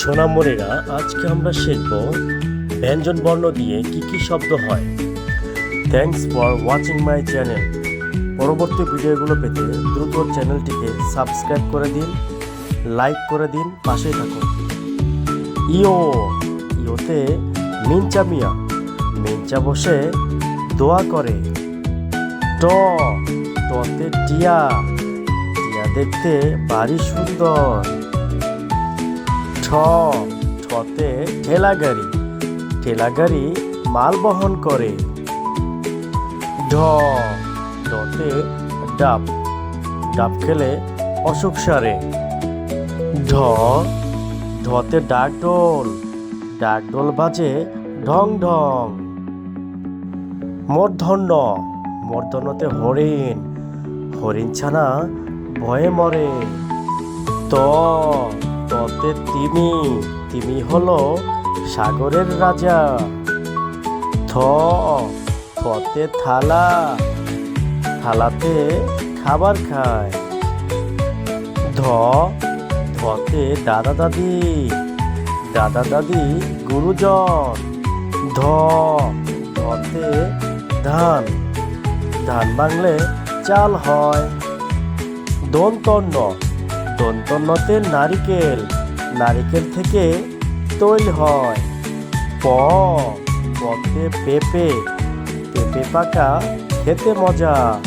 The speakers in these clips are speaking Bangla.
সোনামণিরা, আজকে আমরা শিখব ব্যঞ্জন বর্ণ দিয়ে কি কি শব্দ হয়। Thanks for watching my channel পরবর্তী ভিডিওগুলো পেতে দ্রুত চ্যানেলটিকে সাবস্ক্রাইব করে দিন, লাইক করে দিন পাশেই থাকুন। ইও ইওতে মিনচা মিয়া, মিনচা বসে দোয়া করে। ট টতে টিয়া। দেখতে ভারী সুন্দর। ঠ, ঠতে ঠেলা গাড়ি ঠেলা গাড়ি মাল বহন করে। ঢ ঢতে ডাব। ডাব খেলে অসুখ সারে। ঢ ঢতে ডাকডোল ডাকডোল বাজে ঢং ঢং। মূর্ধন্য। মূর্ধন্যতে হরিণ। হরিণ ছানা ভয়ে মরে। ত, ততে তিমি তিমি হলো সাগরের রাজা। থ থতে থালা, থালাতে খাবার খায়। ধ ধতে দাদা দাদি দাদা দাদি গুরুজন। ধ ধতে ধান ধান বাংলে চাল হয়। দন্তন্য দন্তন্যতে নারিকেল। নারিকেল থেকে তৈল হয়। প। পথে পেঁপে। পেঁপে পাকা, খেতে মজা।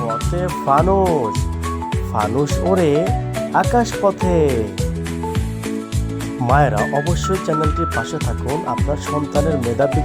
পথে ফানুস। ফানুস ওড়ে আকাশ পথে মায়েরা অবশ্যই চ্যানেলটির পাশে থাকুন। আপনার সন্তানের মেধাবী